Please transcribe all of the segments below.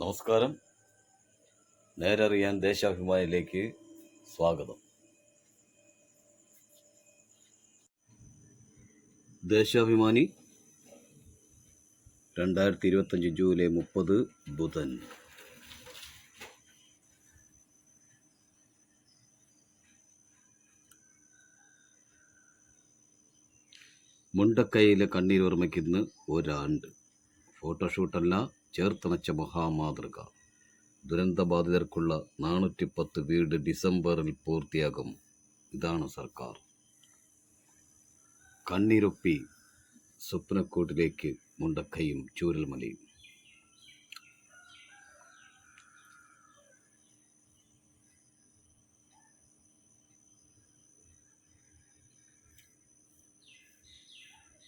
നമസ്കാരം. നേരറിയാൻ ദേശാഭിമാനിയിലേക്ക് സ്വാഗതം. ദേശാഭിമാനി രണ്ടായിരത്തി ഇരുപത്തഞ്ച് ജൂലൈ മുപ്പത് ബുധൻ. മുണ്ടക്കൈയിലെ കണ്ണീർ ഓർമ്മയ്ക്കിന്ന് ഒരാണ്ട്. ഫോട്ടോഷൂട്ടല്ല ചേർത്തണച്ച മഹാമാതൃക. ദുരന്തബാധിതർക്കുള്ള നാനൂറ്റി പത്ത് വീട് ഡിസംബറിൽ പൂർത്തിയാകും. ഇതാണ് സർക്കാർ. കണ്ണീരൊപ്പി സ്വപ്നക്കൂട്ടിലേക്ക് മുണ്ടക്കയും ചൂരൽമലയും.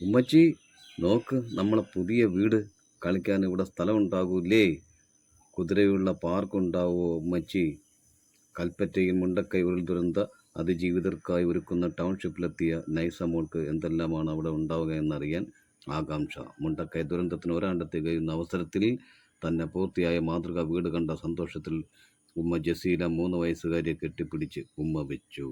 ഉമ്മച്ചി നോക്ക് നമ്മളെ പുതിയ വീട് കളിക്കാൻ ഇവിടെ സ്ഥലം ഉണ്ടാകൂലേ കുതിരയുള്ള പാർക്കുണ്ടാവോ മച്ചി? കൽപ്പറ്റയിൽ മുണ്ടക്കൈ ഉരുൾ ദുരന്ത അതിജീവിതർക്കായി ഒരുക്കുന്ന ടൗൺഷിപ്പിലെത്തിയ നൈസ മോൾക്ക് എന്തെല്ലാമാണ് അവിടെ ഉണ്ടാവുക എന്നറിയാൻ ആകാംക്ഷ. മുണ്ടക്കൈ ദുരന്തത്തിന് ഒരാണ്ട് തികയുന്ന അവസരത്തിൽ തന്നെ പൂർത്തിയായ മാതൃക വീട് കണ്ട സന്തോഷത്തിൽ ഉമ്മ ജസീല മൂന്ന് വയസ്സുകാരിയെ കെട്ടിപ്പിടിച്ച് ഉമ്മ വെച്ചു.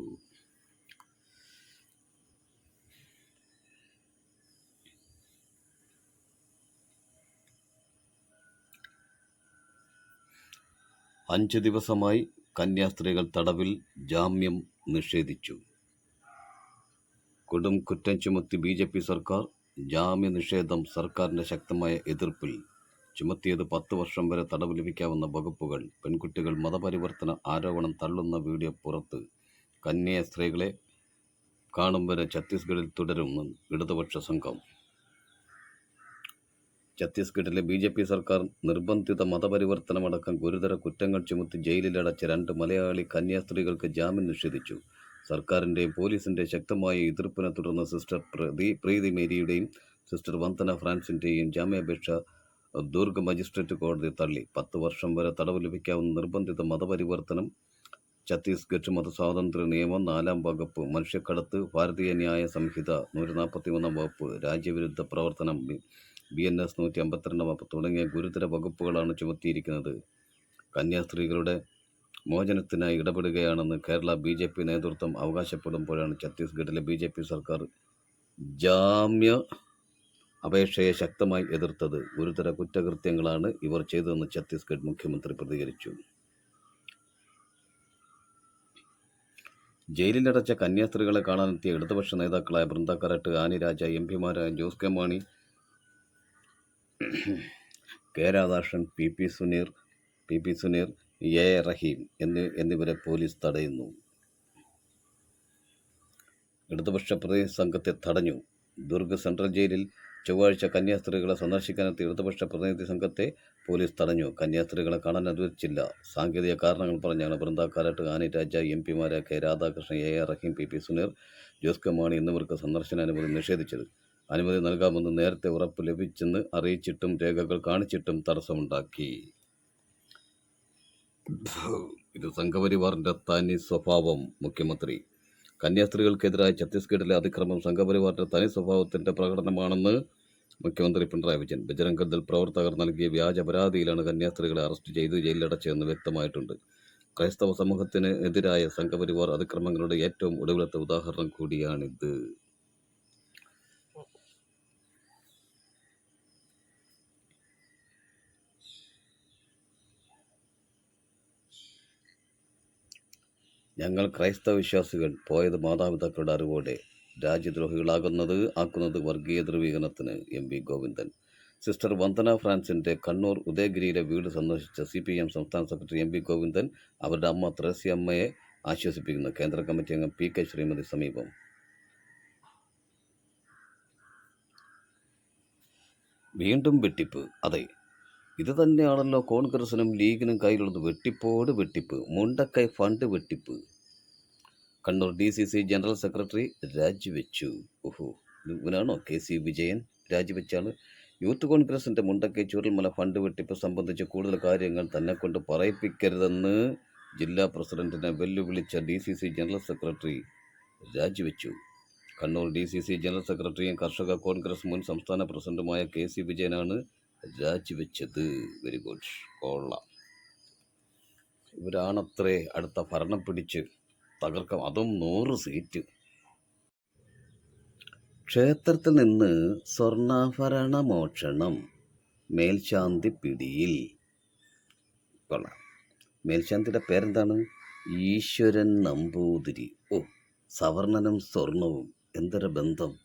അഞ്ച് ദിവസമായി കന്യാസ്ത്രീകൾ തടവിൽ ജാമ്യം നിഷേധിച്ചു. കൊടും കുറ്റം ചുമത്തി ബി ജെ പി സർക്കാർ ജാമ്യ നിഷേധം സർക്കാരിന്റെ ശക്തമായ എതിർപ്പിൽ ചുമത്തിയത് പത്ത് വർഷം വരെ തടവ് ലഭിക്കാവുന്ന വകുപ്പുകൾ പെൺകുട്ടികൾ മതപരിവർത്തന ആരോപണം തള്ളുന്ന വീഡിയോ പുറത്ത് കന്യാസ്ത്രീകളെ കാണും വരെ ഛത്തീസ്ഗഡിൽ തുടരുമെന്ന് ഇടതുപക്ഷ സംഘം. ഛത്തീസ്ഗഡിലെ ബി ജെ പി സർക്കാർ നിർബന്ധിത മതപരിവർത്തനമടക്കം ഗുരുതര കുറ്റങ്ങൾ ചുമത്തി ജയിലിലടച്ച രണ്ട് മലയാളി കന്യാസ്ത്രീകൾക്ക് ജാമ്യം നിഷേധിച്ചു. സർക്കാരിന്റെയും പോലീസിന്റെ ശക്തമായ എതിർപ്പിനെ തുടർന്ന് സിസ്റ്റർ പ്രതി പ്രീതി മേരിയുടെയും സിസ്റ്റർ വന്ദന ഫ്രാൻസിന്റെയും ജാമ്യാപേക്ഷ ദുർഗ് മജിസ്ട്രേറ്റ് കോടതി തള്ളി. പത്ത് വർഷം വരെ തടവ് ലഭിക്കാവുന്ന നിർബന്ധിത മതപരിവർത്തനം ഛത്തീസ്ഗഡ് മതസ്വാതന്ത്ര്യ നിയമം നാലാം വകുപ്പ് മനുഷ്യക്കടത്ത് ഭാരതീയ ന്യായ സംഹിത നൂറ്റി നാൽപ്പത്തി മൂന്നാം വകുപ്പ് രാജ്യവിരുദ്ധ പ്രവർത്തനം ബി എൻ എസ് നൂറ്റി അമ്പത്തിരണ്ട് തുടങ്ങിയ ഗുരുതര വകുപ്പുകളാണ് ചുമത്തിയിരിക്കുന്നത്. കന്യാസ്ത്രീകളുടെ മോചനത്തിനായി ഇടപെടുകയാണെന്ന് കേരള ബി ജെ പി നേതൃത്വം അവകാശപ്പെടുമ്പോഴാണ് ഛത്തീസ്ഗഡിലെ ബി ജെ പി സർക്കാർ ജാമ്യ അപേക്ഷയെ ശക്തമായി എതിർത്തത്. ഗുരുതര കുറ്റകൃത്യങ്ങളാണ് ഇവർ ചെയ്തതെന്ന് ഛത്തീസ്ഗഡ് മുഖ്യമന്ത്രി പ്രതികരിച്ചു. ജയിലിലടച്ച കന്യാസ്ത്രീകളെ കാണാനെത്തിയ ഇടതുപക്ഷ നേതാക്കളായ Brinda Karat Annie Raja M പിമാരായ Jose K Mani K Radhakrishnan P P Suneer P P Suneer A Rahim എന്നി എന്നിവരെ പോലീസ് തടയുന്നു. ഇടതുപക്ഷ പ്രതിനിധി സംഘത്തെ തടഞ്ഞു. ദുർഗ് സെൻട്രൽ ജയിലിൽ ചൊവ്വാഴ്ച കന്യാസ്ത്രീകളെ സന്ദർശിക്കാനെത്തിയ ഇടതുപക്ഷ പ്രതിനിധി സംഘത്തെ പോലീസ് തടഞ്ഞു. കന്യാസ്ത്രീകളെ കാണാൻ അനുവദിച്ചില്ല. സാങ്കേതിക കാരണങ്ങൾ പറഞ്ഞാണ് ബൃന്ദാക്കാലട്ട് Annie Raja M പിമാരായ K Radhakrishnan A R Rahim P P Suneer Jose K Mani എന്നിവർക്ക് സന്ദർശന അനുമതി നിഷേധിച്ചത്. അനുമതി നൽകാമെന്ന് നേരത്തെ ഉറപ്പ് ലഭിച്ചെന്ന് അറിയിച്ചിട്ടും രേഖകൾ കാണിച്ചിട്ടും തടസ്സമുണ്ടാക്കി. ഇത് സംഘപരിവാറിന്റെ തനി സ്വഭാവം മുഖ്യമന്ത്രി. കന്യാസ്ത്രീകൾക്കെതിരായ ഛത്തീസ്ഗഡിലെ അതിക്രമം സംഘപരിവാറിന്റെ തനി സ്വഭാവത്തിന്റെ പ്രകടനമാണെന്ന് മുഖ്യമന്ത്രി പിണറായി വിജയൻ. ബജരംഗ് ദൾ പ്രവർത്തകർ നൽകിയ വ്യാജ പരാതിയിലാണ് കന്യാസ്ത്രീകളെ അറസ്റ്റ് ചെയ്ത് ജയിലിലടച്ചതെന്ന് വ്യക്തമായിട്ടുണ്ട്. ക്രൈസ്തവ സമൂഹത്തിന് എതിരായ സംഘപരിവാർ അതിക്രമങ്ങളുടെ ഏറ്റവും ഒടുവിലത്തെ ഉദാഹരണം കൂടിയാണിത്. ഞങ്ങൾ ക്രൈസ്തവ വിശ്വാസികൾ പോയത് മാതാപിതാക്കളുടെ അറിവോടെ രാജ്യദ്രോഹികളാകുന്നത് ആക്കുന്നത് വർഗീയ ധ്രുവീകരണത്തിന് M V Govindan. Sister Vandana ഫ്രാൻസിന്റെ കണ്ണൂർ ഉദയഗിരിയിലെ വീട് സന്ദർശിച്ച സി പി എം സംസ്ഥാന സെക്രട്ടറി എം വി ഗോവിന്ദൻ അവരുടെ അമ്മ ത്രേസ്യമ്മയെ ആശ്വസിപ്പിക്കുന്നു. കേന്ദ്ര കമ്മിറ്റി അംഗം പി കെ ശ്രീമതി സമീപം. വീണ്ടും വെട്ടിപ്പ്. അതെ ഇത് തന്നെയാണല്ലോ കോൺഗ്രസിനും ലീഗിനും കയ്യിലുള്ളത് വെട്ടിപ്പോട് വെട്ടിപ്പ് മുണ്ടക്കൈ ഫണ്ട് വെട്ടിപ്പ്. Kannur D C C general secretary രാജിവെച്ചു. ഓഹോ ഇവനാണോ കെ സി വിജയൻ? രാജിവെച്ചാണ്. യൂത്ത് കോൺഗ്രസിന്റെ മുണ്ടക്കൈ ചൂരൽമല ഫണ്ട് വെട്ടിപ്പ് സംബന്ധിച്ച് കൂടുതൽ കാര്യങ്ങൾ തന്നെ കൊണ്ട് പറയിപ്പിക്കരുതെന്ന് ജില്ലാ പ്രസിഡന്റിനെ വെല്ലുവിളിച്ച D C C general secretary രാജിവെച്ചു. Kannur D C C general സെക്രട്ടറിയും കർഷക കോൺഗ്രസ് മുൻ സംസ്ഥാന പ്രസിഡന്റുമായ കെ സി വിജയനാണ് രാജിവെച്ചത്. Very good. കൊള്ളാം. ഇവരാണത്രേ അടുത്ത ഭരണം പിടിച്ച് തകർക്കാം. അതും നൂറ് സീറ്റ്. ക്ഷേത്രത്തിൽ നിന്ന് സ്വർണാഭരണ മോഷണം. മേൽശാന്തി പിടിയിൽ. കൊള്ളാം. മേൽശാന്തിയുടെ പേരെന്താണ്? ഈശ്വരൻ നമ്പൂതിരി. ഓ സവർണനും സ്വർണവും. എന്തൊരു ബന്ധം.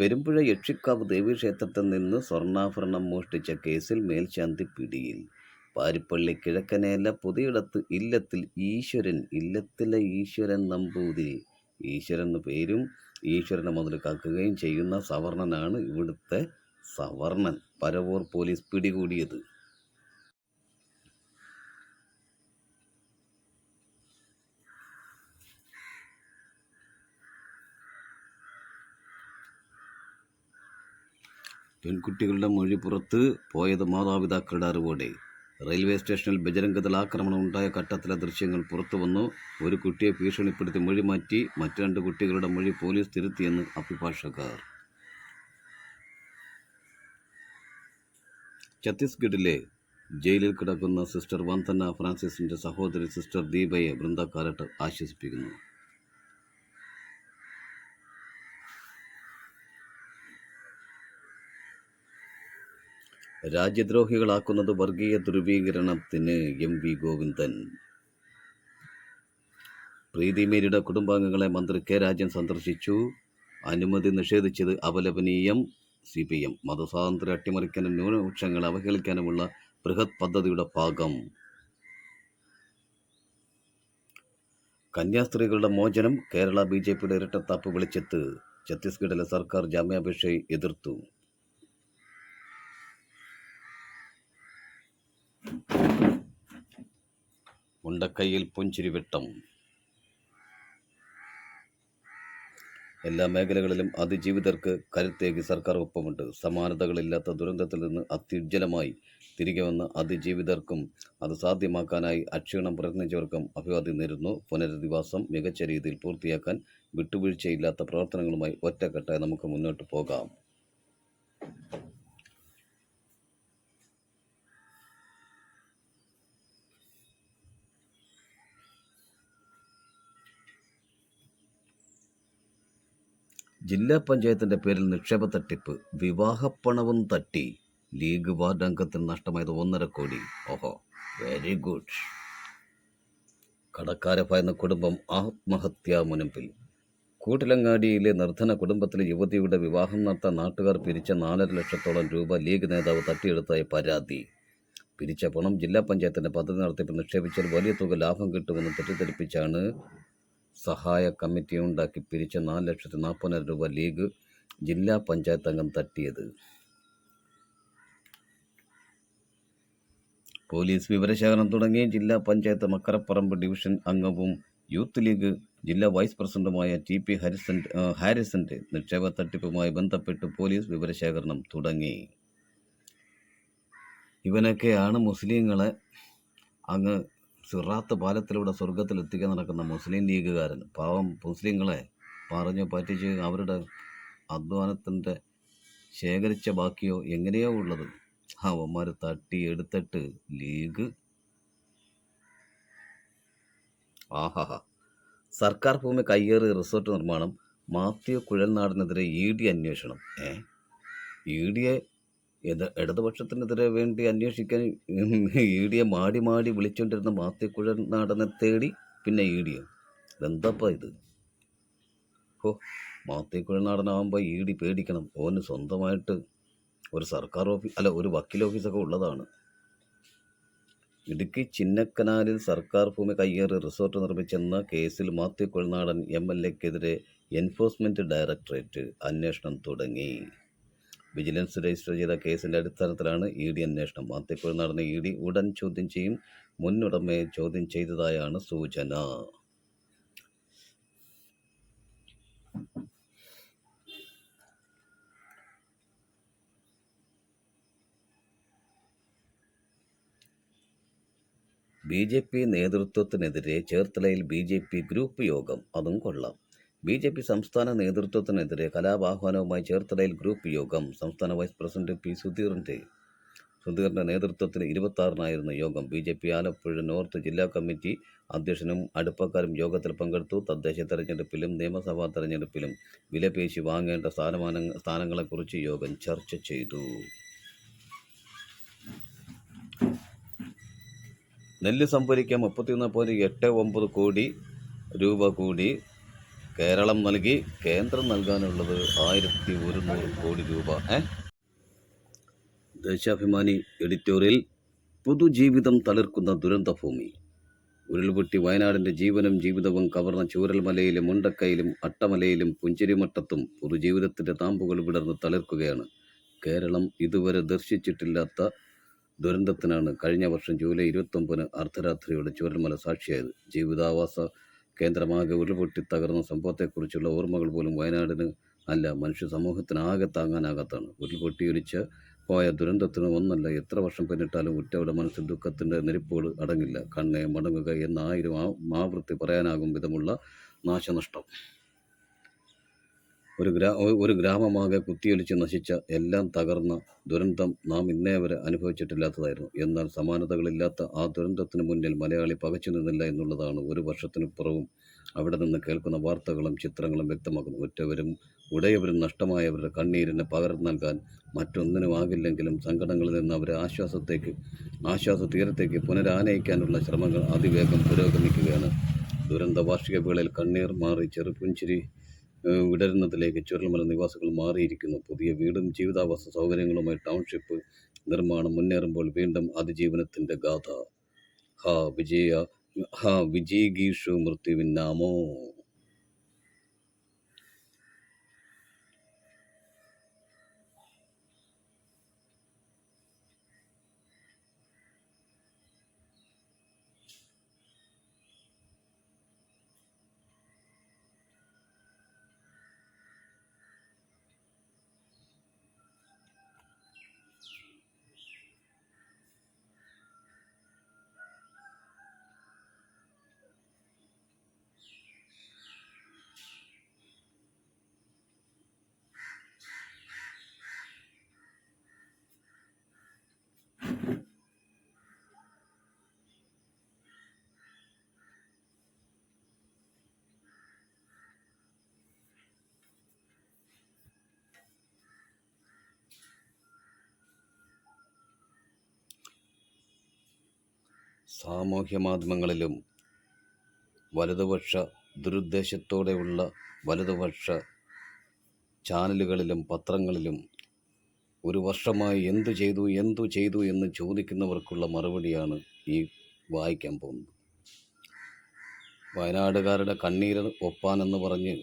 പെരുമ്പുഴ യക്ഷിക്കാവ് ദേവീക്ഷേത്രത്തിൽ നിന്ന് സ്വർണാഭരണം മോഷ്ടിച്ച കേസിൽ മേൽശാന്തി പിടിയിൽ. പാരിപ്പള്ളി കിഴക്കനേല പുതിയിടത്ത് ഇല്ലത്തിൽ ഈശ്വരൻ ഇല്ലത്തിലെ ഈശ്വരൻ നമ്പൂതിരി. ഈശ്വരൻ എന്ന പേരും ഈശ്വരനെ മുതൽ കാക്കുകയും ചെയ്യുന്ന സവർണനാണ് ഇവിടുത്തെ സവർണൻ. പരവൂർ പോലീസ് പിടികൂടിയത്. പെൺകുട്ടികളുടെ മൊഴി പുറത്ത് പോയത് മാതാപിതാക്കളുടെ അറിവോടെ. റെയിൽവേ സ്റ്റേഷനിൽ ബജരംഗദൾ ആക്രമണം ഉണ്ടായ ഘട്ടത്തിലെ ദൃശ്യങ്ങൾ പുറത്തുവന്നു. ഒരു കുട്ടിയെ ഭീഷണിപ്പെടുത്തി മൊഴി മാറ്റി മറ്റു രണ്ട് കുട്ടികളുടെ മൊഴി പോലീസ് തിരുത്തിയെന്ന് അഭിഭാഷകർ. ഛത്തീസ്ഗഡിലെ ജയിലിൽ കിടക്കുന്ന സിസ്റ്റർ വന്ദന ഫ്രാൻസിസിന്റെ സഹോദരി സിസ്റ്റർ ദീപയെ ബൃന്ദക്കാരട്ട് ആശ്വസിപ്പിക്കുന്നു. രാജ്യദ്രോഹികളാക്കുന്നത് വർഗീയ ധ്രുവീകരണത്തിന് എം വി ഗോവിന്ദൻ. പ്രീതി മേരിയുടെ കുടുംബാംഗങ്ങളെ മന്ത്രി കെ രാജൻ സന്ദർശിച്ചു. അനുമതി നിഷേധിച്ചത് അപലപനീയം. സി പി എം മതസ്വാതന്ത്ര്യം അട്ടിമറിക്കാനും ന്യൂനപക്ഷങ്ങളെ അവഹേളിക്കാനുമുള്ള ബൃഹത് പദ്ധതിയുടെ ഭാഗം. കന്യാസ്ത്രീകളുടെ മോചനം കേരള ബി ജെ പിയുടെ ഇരട്ടത്താപ്പ് വിളിച്ചെത്ത്. ഛത്തീസ്ഗഡിലെ സർക്കാർ ജാമ്യാപേക്ഷയെ എതിർത്തു. മുണ്ടക്കൈയിൽ പുഞ്ചിരിവെട്ടം എല്ലാ മേഖലകളിലും അതിജീവിതർക്ക് കരുത്തേകി സർക്കാർ ഒപ്പമുണ്ട്. സമാനതകളില്ലാത്ത ദുരന്തത്തിൽ നിന്ന് അത്യുജ്വലമായി തിരികെ വന്ന അതിജീവിതർക്കും അത് സാധ്യമാക്കാനായി അക്ഷീണം പ്രയത്നിച്ചവർക്കും അഭിവാദ്യം നേരുന്നു. പുനരധിവാസം മികച്ച രീതിയിൽ പൂർത്തിയാക്കാൻ വിട്ടുവീഴ്ചയില്ലാത്ത പ്രവർത്തനങ്ങളുമായി ഒറ്റക്കെട്ടായി നമുക്ക് മുന്നോട്ട് പോകാം. ജില്ലാ പഞ്ചായത്തിന്റെ പേരിൽ നിക്ഷേപ തട്ടിപ്പ് വിവാഹപ്പണവും തട്ടി. ലീഗ് വാർഡ് അംഗത്തിന് നഷ്ടമായത് ഒന്നര കോടി. ഓഹോ വെരി ഗുഡ് കടക്കാരെ ഭയന്ന കുടുംബം ആത്മഹത്യാ മുനമ്പിൽ. കൂട്ടിലങ്ങാടിയിലെ നിർധന കുടുംബത്തിലെ യുവതിയുടെ വിവാഹം നടത്താൻ നാട്ടുകാർ പിരിച്ച നാലര ലക്ഷത്തോളം രൂപ ലീഗ് നേതാവ് തട്ടിയെടുത്തായി പരാതി. പിരിച്ച പണം ജില്ലാ പഞ്ചായത്തിന്റെ പദ്ധതി നടത്തിപ്പ് നിക്ഷേപിച്ചാൽ വലിയ തുക ലാഭം കിട്ടുമെന്ന് തെറ്റിദ്ധരിപ്പിച്ചാണ് സഹായ കമ്മിറ്റി ഉണ്ടാക്കി പിരിച്ച നാല് ലക്ഷത്തി നാൽപ്പതിനായിരം രൂപ ലീഗ് ജില്ലാ പഞ്ചായത്ത് അംഗം തട്ടിയത്. പോലീസ് വിവരശേഖരണം തുടങ്ങി ജില്ലാ പഞ്ചായത്ത് മക്കരപ്പറമ്പ് ഡിവിഷൻ അംഗവും യൂത്ത് ലീഗ് ജില്ലാ വൈസ് പ്രസിഡന്റുമായ ടി പി ഹരിസൻ ഹാരിസന്റെ നിക്ഷേപ തട്ടിപ്പുമായി ബന്ധപ്പെട്ട് പോലീസ് വിവരശേഖരണം തുടങ്ങി. ഇവനൊക്കെയാണ് മുസ്ലിങ്ങളെ അങ്ങ് സിറാത്ത് പാലത്തിലൂടെ സ്വർഗത്തിൽ എത്തിക്കാൻ നടക്കുന്ന മുസ്ലിം ലീഗുകാരൻ പാവം മുസ്ലിങ്ങളെ പറഞ്ഞു പറ്റിച്ച് അവരുടെ അധ്വാനത്തിന്റെ ശേഖരിച്ച ബാക്കിയോ എങ്ങനെയോ ഉള്ളത്. അവന്മാർ തട്ടി എടുത്തിട്ട് ലീഗ്. ആഹാഹാ സർക്കാർ ഭൂമി കയ്യേറി റിസോർട്ട് നിർമ്മാണം മാത്യു കുഴൽനാടിനെതിരെ ഇ ഡി അന്വേഷണം. ഏ? ഇ ഡിയെ ഇടതുപക്ഷത്തിനെതിരെ വേണ്ടി അന്വേഷിക്കാൻ ഇ ഡിയെ മാടി മാടി വിളിച്ചുകൊണ്ടിരുന്ന മാത്തിക്കുഴൽ നാടനെ തേടി പിന്നെ ഇ ഡിയോ ഇതെന്തപ്പാ ഇത് ഓ മാത്തിക്കുഴൽ നാടനാകുമ്പോൾ ഇ ഡി പേടിക്കണം ഓന് സ്വന്തമായിട്ട് ഒരു സർക്കാർ ഓഫീസ് അല്ല ഒരു വക്കീൽ ഓഫീസൊക്കെ ഉള്ളതാണ് ഇടുക്കി ചിന്നക്കനാലിൽ സർക്കാർ ഭൂമി കയ്യേറി റിസോർട്ട് നിർമ്മിച്ചെന്ന കേസിൽ മാത്യു കൊഴിനാടൻ എം എൽ എക്കെതിരെ എൻഫോഴ്സ്മെന്റ് ഡയറക്ടറേറ്റ് അന്വേഷണം തുടങ്ങി വിജിലൻസ് രജിസ്റ്റർ ചെയ്ത കേസിന്റെ അടിസ്ഥാനത്തിലാണ് ഇ ഡി അന്വേഷണം. മാത്യു നടന്ന ഇ ഡി ഉടൻ ചോദ്യം ചെയ്യും മുന്നുടമയെ ചോദ്യം ചെയ്തതായാണ് സൂചന. ബി ജെ പി നേതൃത്വത്തിനെതിരെ ചേർത്തലയിൽ ബി ജെ പി ഗ്രൂപ്പ് യോഗം. അതും കൊള്ളാം. ബി ജെ പി സംസ്ഥാന നേതൃത്വത്തിനെതിരെ കലാപാഹ്വാനവുമായി ചേർത്തലയിൽ ഗ്രൂപ്പ് യോഗം. സംസ്ഥാന വൈസ് പ്രസിഡന്റ് പി സുധീറിന്റെ സുധീറിന്റെ നേതൃത്വത്തിൽ ഇരുപത്താറിനായിരുന്നു യോഗം. B J P Alappuzha north ജില്ലാ കമ്മിറ്റി അധ്യക്ഷനും അടുപ്പക്കാരും യോഗത്തിൽ പങ്കെടുത്തു. തദ്ദേശ തെരഞ്ഞെടുപ്പിലും നിയമസഭാ തെരഞ്ഞെടുപ്പിലും വിലപേശി വാങ്ങേണ്ട സ്ഥാനമാന സ്ഥാനങ്ങളെക്കുറിച്ച് യോഗം ചർച്ച ചെയ്തു. നെല്ല് സംഭരിക്കാൻ മുപ്പത്തിയൊന്ന് പോയിന്റ് എട്ട് ഒമ്പത് കോടി രൂപ കൂടി കേരളം നൽകി കേന്ദ്രം നൽകാനുള്ളത് ആയിരത്തി ഒരുന്നൂറ് കോടി രൂപ. ഏ? ദേശാഭിമാനി എഡിറ്റോറിയൽ പുതുജീവിതം തളിർക്കുന്ന ദുരന്തഭൂമി. ഉരുൾപൊട്ടി വയനാടിന്റെ ജീവനും ജീവിതവും കവർന്ന ചൂരൽമലയിലും മുണ്ടക്കയിലും അട്ടമലയിലും പുഞ്ചിരിമട്ടത്തും പുതുജീവിതത്തിന്റെ താമ്പുകൾ വിടർന്ന് തളിർക്കുകയാണ്. കേരളം ഇതുവരെ ദർശിച്ചിട്ടില്ലാത്ത ദുരന്തത്തിനാണ് കഴിഞ്ഞ വർഷം ജൂലൈ ഇരുപത്തൊമ്പതിന് അർദ്ധരാത്രിയോടെ ചൂരൽമല സാക്ഷിയായത്. ജീവിതാവാസ കേന്ദ്രമാകെ ഉരുൾപൊട്ടി തകർന്ന സംഭവത്തെക്കുറിച്ചുള്ള ഓർമ്മകൾ പോലും വയനാടിന് അല്ല. മനുഷ്യ സമൂഹത്തിന് ആകെ താങ്ങാനാകാത്താണ് ഉരുൾപൊട്ടിയൊലിച്ച് പോയ ദുരന്തത്തിന് ഒന്നല്ല എത്ര വർഷം പിന്നിട്ടാലും ഉറ്റവരുടെ മനസ്സിൽ ദുഃഖത്തിന്റെ നെരിപ്പുകൾ അടങ്ങില്ല. കണ്ണെ മടങ്ങുക എന്ന ആയിരം ആ മാവൃത്തി പറയാനാകും വിധമുള്ള നാശനഷ്ടം. ഒരു ഗ്രാ ഒരു ഗ്രാമമാകെ കുത്തിയൊലിച്ച് നശിച്ച എല്ലാം തകർന്ന ദുരന്തം നാം ഇന്നേ വരെ അനുഭവിച്ചിട്ടില്ലാത്തതായിരുന്നു. എന്നാൽ സമാനതകളില്ലാത്ത ആ ദുരന്തത്തിന് മുന്നിൽ മലയാളി പകച്ചു നിന്നില്ല എന്നുള്ളതാണ് ഒരു വർഷത്തിനു പുറവും അവിടെ നിന്ന് കേൾക്കുന്ന വാർത്തകളും ചിത്രങ്ങളും വ്യക്തമാക്കുന്നു. ഒറ്റവരും ഉടയവരും നഷ്ടമായവരുടെ കണ്ണീരിന് പകരം നൽകാൻ മറ്റൊന്നിനും ആകില്ലെങ്കിലും സങ്കടങ്ങളിൽ നിന്ന് അവരെ ആശ്വാസത്തേക്ക് ആശ്വാസ തീരത്തേക്ക് പുനരാനയിക്കാനുള്ള ശ്രമങ്ങൾ അതിവേഗം പുരോഗമിക്കുകയാണ്. ദുരന്ത വാർഷിക വേളയിൽ കണ്ണീർ മാറി ചെറുപുഞ്ചിരി വിടരുന്നതിലേക്ക് ചുരൽമല നിവാസികൾ മാറിയിരിക്കുന്നു. പുതിയ വീടും ജീവിതാവാസ സൗകര്യങ്ങളുമായി ടൗൺഷിപ്പ് നിർമ്മാണം മുന്നേറുമ്പോൾ വീണ്ടും അതിജീവനത്തിന്റെ ഗാഥ. ഹാ വിജയ ഹാ വിജയഗീഷു മൃത്യുവിന്നാമോ സാമൂഹ്യ മാധ്യമങ്ങളിലും വലതുപക്ഷ ദുരുദ്ദേശത്തോടെയുള്ള വലതുപക്ഷ ചാനലുകളിലും പത്രങ്ങളിലും ഒരു വർഷമായി എന്തു ചെയ്തു എന്തു ചെയ്തു എന്ന് ചോദിക്കുന്നവർക്കുള്ള മറുപടിയാണ് ഈ വായിക്കാൻ പോകുന്നത്. വയനാടുകാരുടെ കണ്ണീര് ഒപ്പാനെന്ന് പറഞ്ഞ്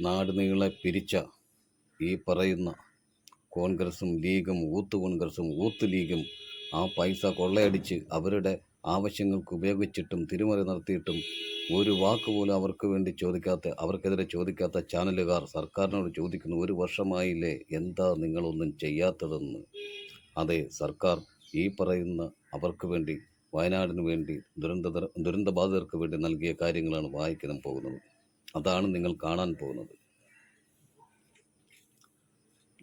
നാട് നീളെ പിരിച്ച ഈ പറയുന്ന കോൺഗ്രസും ലീഗും ഊത്ത് കോൺഗ്രസും ഊത്ത് ലീഗും ആ പൈസ കൊള്ളയടിച്ച് അവരുടെ ആവശ്യങ്ങൾക്ക് ഉപയോഗിച്ചിട്ടും തിരിമറി നടത്തിയിട്ടും ഒരു വാക്ക് പോലും അവർക്ക് വേണ്ടി ചോദിക്കാത്ത അവർക്കെതിരെ ചോദിക്കാത്ത ചാനലുകാർ സർക്കാരിനോട് ചോദിക്കുന്നു ഒരു വർഷമായില്ലേ? എന്താ നിങ്ങളൊന്നും ചെയ്യാത്തതെന്ന്? അതെ സർക്കാർ ഈ പറയുന്ന അവർക്ക് വേണ്ടി വയനാടിന് വേണ്ടി ദുരന്ത ദുരന്തബാധിതർക്ക് വേണ്ടി നൽകിയ കാര്യങ്ങളാണ് വായിക്കാൻ പോകുന്നത്. അതാണ് നിങ്ങൾ കാണാൻ പോകുന്നത്.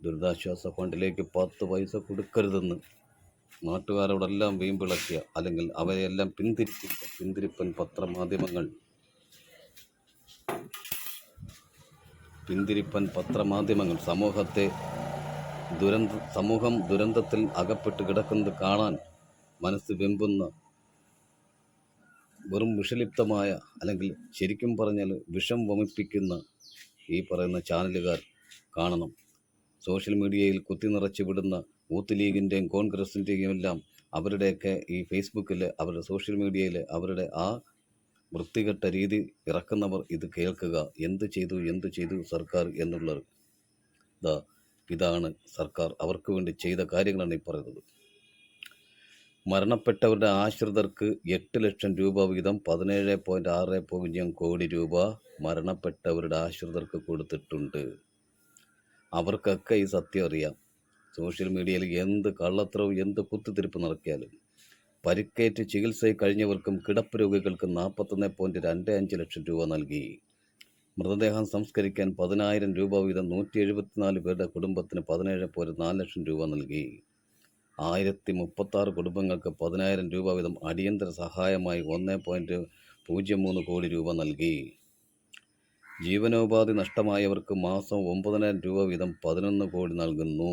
ദുരിതാശ്വാസ ഫണ്ടിലേക്ക് പത്ത് പൈസ കൊടുക്കരുതെന്ന് നാട്ടുകാരോടെല്ലാം വീമ്പിളക്കിയ അല്ലെങ്കിൽ അവയെല്ലാം പിന്തിരിച്ച പിന്തിരിപ്പൻ പത്രമാധ്യമങ്ങൾ. പിന്തിരിപ്പൻ പത്രമാധ്യമങ്ങൾ സമൂഹത്തെ ദുരന്ത സമൂഹം ദുരന്തത്തിൽ അകപ്പെട്ട് കിടക്കുന്നത് കാണാൻ മനസ്സ് വെമ്പുന്ന വെറും വിഷലിപ്തമായ അല്ലെങ്കിൽ ശരിക്കും പറഞ്ഞാൽ വിഷം വമിപ്പിക്കുന്ന ഈ പറയുന്ന ചാനലുകാർ കാണണം. സോഷ്യൽ മീഡിയയിൽ കുത്തി നിറച്ച് വിടുന്ന യൂത്ത് ലീഗിന്റെയും കോൺഗ്രസിന്റെയും എല്ലാം അവരുടെയൊക്കെ ഈ ഫേസ്ബുക്കിൽ അവരുടെ സോഷ്യൽ മീഡിയയിൽ അവരുടെ ആ വൃത്തികെട്ട രീതി ഇറക്കുന്നവർ ഇത് കേൾക്കുക. എന്ത് ചെയ്തു എന്ത് ചെയ്തു സർക്കാർ എന്നുള്ളത്. ഇതാ ഇതാണ് സർക്കാർ അവർക്ക് വേണ്ടി ചെയ്ത കാര്യങ്ങളാണ് ഈ പറയുന്നത്. മരണപ്പെട്ടവരുടെ ആശ്രിതർക്ക് എട്ട് ലക്ഷം രൂപ വീതം പതിനേഴ് പോയിന്റ് ആറ് പൂജ്യം കോടി രൂപ മരണപ്പെട്ടവരുടെ ആശ്രിതർക്ക് കൊടുത്തിട്ടുണ്ട്. അവർക്കൊക്കെ ഈ സത്യം അറിയാം. സോഷ്യൽ മീഡിയയിൽ എന്ത് കള്ളത്തരവും എന്ത് കുത്തിത്തിരിപ്പ് നടത്തിയാലും പരിക്കേറ്റ് ചികിത്സയിൽ കഴിഞ്ഞവർക്കും കിടപ്പ് രോഗികൾക്ക് നാൽപ്പത്തൊന്ന് പോയിന്റ് രണ്ട് അഞ്ച് ലക്ഷം രൂപ നൽകി. മൃതദേഹം സംസ്കരിക്കാൻ പതിനായിരം രൂപ വീതം നൂറ്റി എഴുപത്തിനാല് പേരുടെ കുടുംബത്തിന് പതിനേഴ് പോയിന്റ് നാല് ലക്ഷം രൂപ നൽകി. ആയിരത്തി മുപ്പത്താറ് കുടുംബങ്ങൾക്ക് പതിനായിരം രൂപ വീതം അടിയന്തര സഹായമായി ഒന്ന് പോയിന്റ് പൂജ്യം മൂന്ന് കോടി രൂപ നൽകി. ജീവനോപാധി നഷ്ടമായവർക്ക് മാസം ഒമ്പതിനായിരം രൂപ വീതം പതിനൊന്ന് കോടി നൽകുന്നു.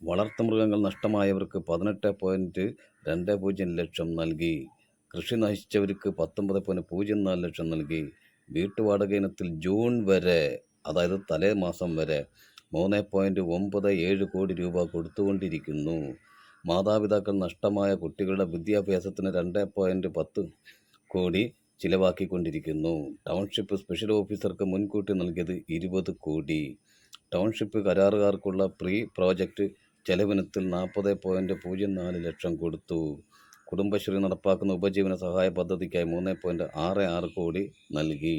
വളർത്തുമൃഗങ്ങൾ നഷ്ടമായവർക്ക് പതിനെട്ട് പോയിന്റ് രണ്ട് പൂജ്യം ലക്ഷം നൽകി. കൃഷി നശിച്ചവർക്ക് പത്തൊമ്പത് പോയിന്റ് പൂജ്യം നാല് ലക്ഷം നൽകി. വീട്ടുവാടക ഇനത്തിൽ ജൂൺ വരെ അതായത് തലേ മാസം വരെ മൂന്ന് പോയിന്റ് ഒമ്പത് ഏഴ് കോടി രൂപ കൊടുത്തുകൊണ്ടിരിക്കുന്നു. മാതാപിതാക്കൾ നഷ്ടമായ കുട്ടികളുടെ വിദ്യാഭ്യാസത്തിന് രണ്ട് പോയിന്റ് പത്ത് കോടി ചിലവാക്കിക്കൊണ്ടിരിക്കുന്നു. ടൗൺഷിപ്പ് സ്പെഷ്യൽ ഓഫീസർക്ക് മുൻകൂട്ടി നൽകിയത് ഇരുപത് കോടി. ടൗൺഷിപ്പ് കരാറുകാർക്കുള്ള പ്രീ പ്രോജക്റ്റ് ചെലവിനത്തിൽ നാൽപ്പത് പോയിന്റ് പൂജ്യം നാല് ലക്ഷം കൊടുത്തു. കുടുംബശ്രീ നടപ്പാക്കുന്ന ഉപജീവന സഹായ പദ്ധതിക്കായി മൂന്ന് പോയിന്റ് ആറ് ആറ് കോടി നൽകി.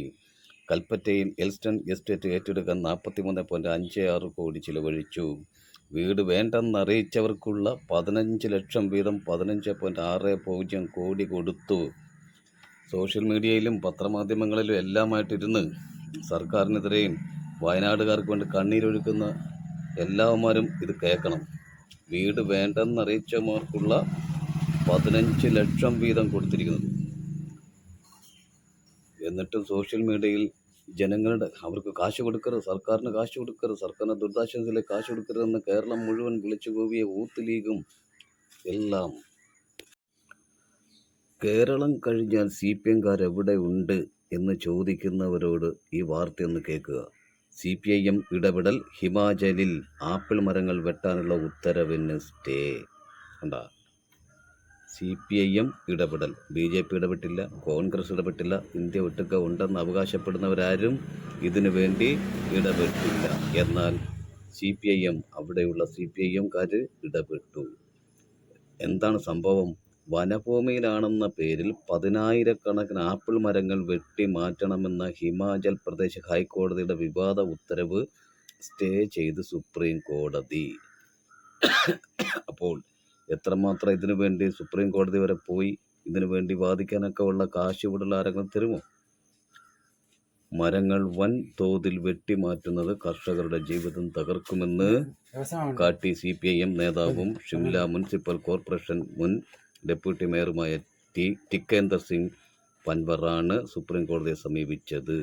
കൽപ്പറ്റയിൽ എൽസ്റ്റൺ എസ്റ്റേറ്റ് ഏറ്റെടുക്കാൻ നാൽപ്പത്തി മൂന്ന് പോയിന്റ് അഞ്ച് ആറ് കോടി ചിലവഴിച്ചു. വീട് വേണ്ടെന്നറിയിച്ചവർക്കുള്ള പതിനഞ്ച് ലക്ഷം വീതം പതിനഞ്ച് പോയിന്റ് ആറ് പൂജ്യം കോടി കൊടുത്തു. സോഷ്യൽ മീഡിയയിലും പത്രമാധ്യമങ്ങളിലും എല്ലാമായിട്ടിരുന്ന് സർക്കാരിനെതിരെയും വയനാടുകാർക്ക് വേണ്ടി കണ്ണീരൊഴുക്കുന്ന എല്ലാവന്മാരും ഇത് കേൾക്കണം. വീട് വേണ്ടെന്നറിയിച്ചവർക്കുള്ള പതിനഞ്ച് ലക്ഷം വീതം കൊടുത്തിരിക്കുന്നത്. എന്നിട്ടും സോഷ്യൽ മീഡിയയിൽ ജനങ്ങളുടെ അവർക്ക് കാശ് കൊടുക്കരുത് സർക്കാരിന് കാശ് കൊടുക്കരുത് സർക്കാരിന് ദുരിതാശ്വാസത്തിലേക്ക് കാശ് കൊടുക്കരുതെന്ന് കേരളം മുഴുവൻ വിളിച്ചു കൂവിയ ഊത്ത് ലീഗും എല്ലാം. കേരളം കഴിഞ്ഞാൽ സി പി എംകാരെവിടെ ഉണ്ട് എന്ന് ചോദിക്കുന്നവരോട് ഈ വാർത്തയൊന്ന് കേൾക്കുക. സി പി ഐ എം ഇടപെടൽ ഹിമാചലിൽ ആപ്പിൾ മരങ്ങൾ വെട്ടാനുള്ള ഉത്തരവിന് സ്റ്റേ. കണ്ടാ? സി പി ഐ എം ഇടപെടൽ. ബി ജെ പി ഇടപെട്ടില്ല കോൺഗ്രസ് ഇടപെട്ടില്ല ഇന്ത്യ ഒട്ടുക്ക ഉണ്ടെന്ന് അവകാശപ്പെടുന്നവരാരും ഇതിനു വേണ്ടി ഇടപെട്ടില്ല. എന്നാൽ സി പി ഐ എം അവിടെയുള്ള സി പി ഐ എംകാർ ഇടപെട്ടു. എന്താണ് സംഭവം? വനഭൂമിയിലാണെന്ന പേരിൽ പതിനായിരക്കണക്കിന് ആപ്പിൾ മരങ്ങൾ വെട്ടി മാറ്റണമെന്ന ഹിമാചൽ പ്രദേശ് ഹൈക്കോടതിയുടെ വിവാദ ഉത്തരവ് സ്റ്റേ ചെയ്ത് സുപ്രീം കോടതി. അപ്പോൾ എത്രമാത്രം ഇതിനു വേണ്ടി സുപ്രീം കോടതി വരെ പോയി? ഇതിനു വേണ്ടി വാദിക്കാനൊക്കെ ഉള്ള കാശ് ഇവിടെയുള്ള ആരെങ്കിലും തരുമോ? മരങ്ങൾ വൻ തോതിൽ വെട്ടിമാറ്റുന്നത് കർഷകരുടെ ജീവിതം തകർക്കുമെന്ന് കാട്ടി സി പി ഐ എം നേതാവും ഷിംല മുനിസിപ്പൽ കോർപ്പറേഷൻ മുൻ ഡെപ്യൂട്ടി മേയറുമായ ടി ടിക്കേന്ദർ സിംഗ് പൻവറാണ് സുപ്രീം കോടതിയെ സമീപിച്ചത്.